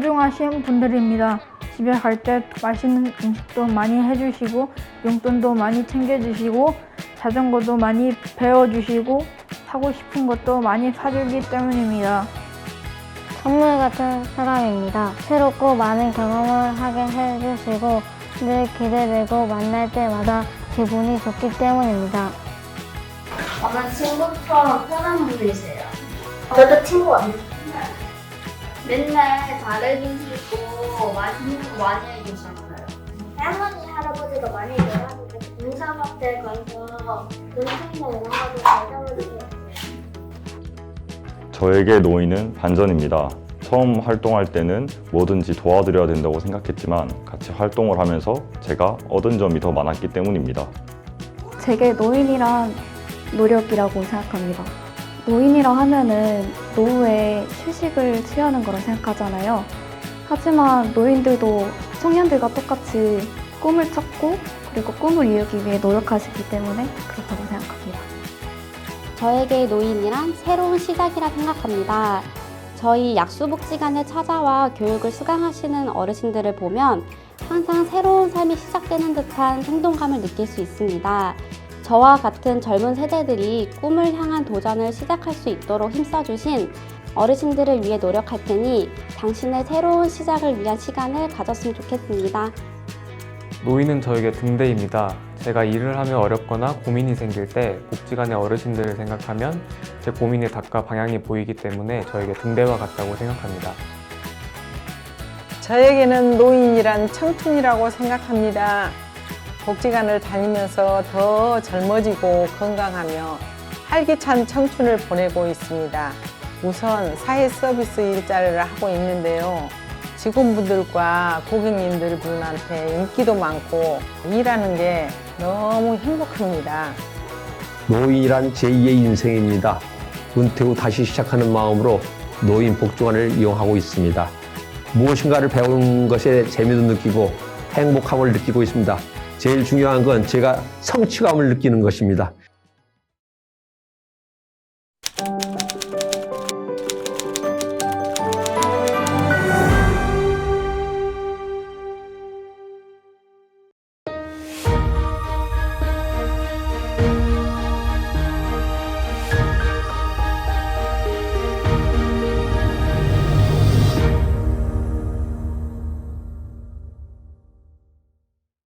소중하신 분들입니다. 집에 갈 때 맛있는 음식도 많이 해주시고 용돈도 많이 챙겨주시고 자전거도 많이 배워주시고 사고 싶은 것도 많이 사주기 때문입니다. 선물 같은 사람입니다. 새롭고 많은 경험을 하게 해주시고 늘 기대되고 만날 때마다 기분이 좋기 때문입니다. 저는 친구처럼 편한 분이세요. 저도 친구 아니에요. 맨날 잘해주시고 맛있는 거 많이 해주셨어요. 할머니, 할아버지가 많이 놀아주고 인사밥들 가서 것도 잘 잡아주세요. 저에게 노인은 반전입니다. 처음 활동할 때는 뭐든지 도와드려야 된다고 생각했지만 같이 활동을 하면서 제가 얻은 점이 더 많았기 때문입니다. 제게 노인이란 노력이라고 생각합니다. 노인이라 하면은 노후에 휴식을 취하는 거라 생각하잖아요. 하지만 노인들도 청년들과 똑같이 꿈을 찾고 그리고 꿈을 이루기 위해 노력하시기 때문에 그렇다고 생각합니다. 저에게 노인이란 새로운 시작이라 생각합니다. 저희 약수복지관에 찾아와 교육을 수강하시는 어르신들을 보면 항상 새로운 삶이 시작되는 듯한 생동감을 느낄 수 있습니다. 저와 같은 젊은 세대들이 꿈을 향한 도전을 시작할 수 있도록 힘써주신 어르신들을 위해 노력할 테니 당신의 새로운 시작을 위한 시간을 가졌으면 좋겠습니다. 노인은 저에게 등대입니다. 제가 일을 하며 어렵거나 고민이 생길 때 복지관의 어르신들을 생각하면 제 고민의 답과 방향이 보이기 때문에 저에게 등대와 같다고 생각합니다. 저에게는 노인이란 청춘이라고 생각합니다. 복지관을 다니면서 더 젊어지고 건강하며 활기찬 청춘을 보내고 있습니다. 우선 사회 서비스 일자리를 하고 있는데요. 직원분들과 고객님들 분한테 인기도 많고 일하는 게 너무 행복합니다. 노인이란 제2의 인생입니다. 은퇴 후 다시 시작하는 마음으로 노인 복지관을 이용하고 있습니다. 무엇인가를 배우는 것에 재미도 느끼고 행복함을 느끼고 있습니다. 제일 중요한 건 제가 성취감을 느끼는 것입니다.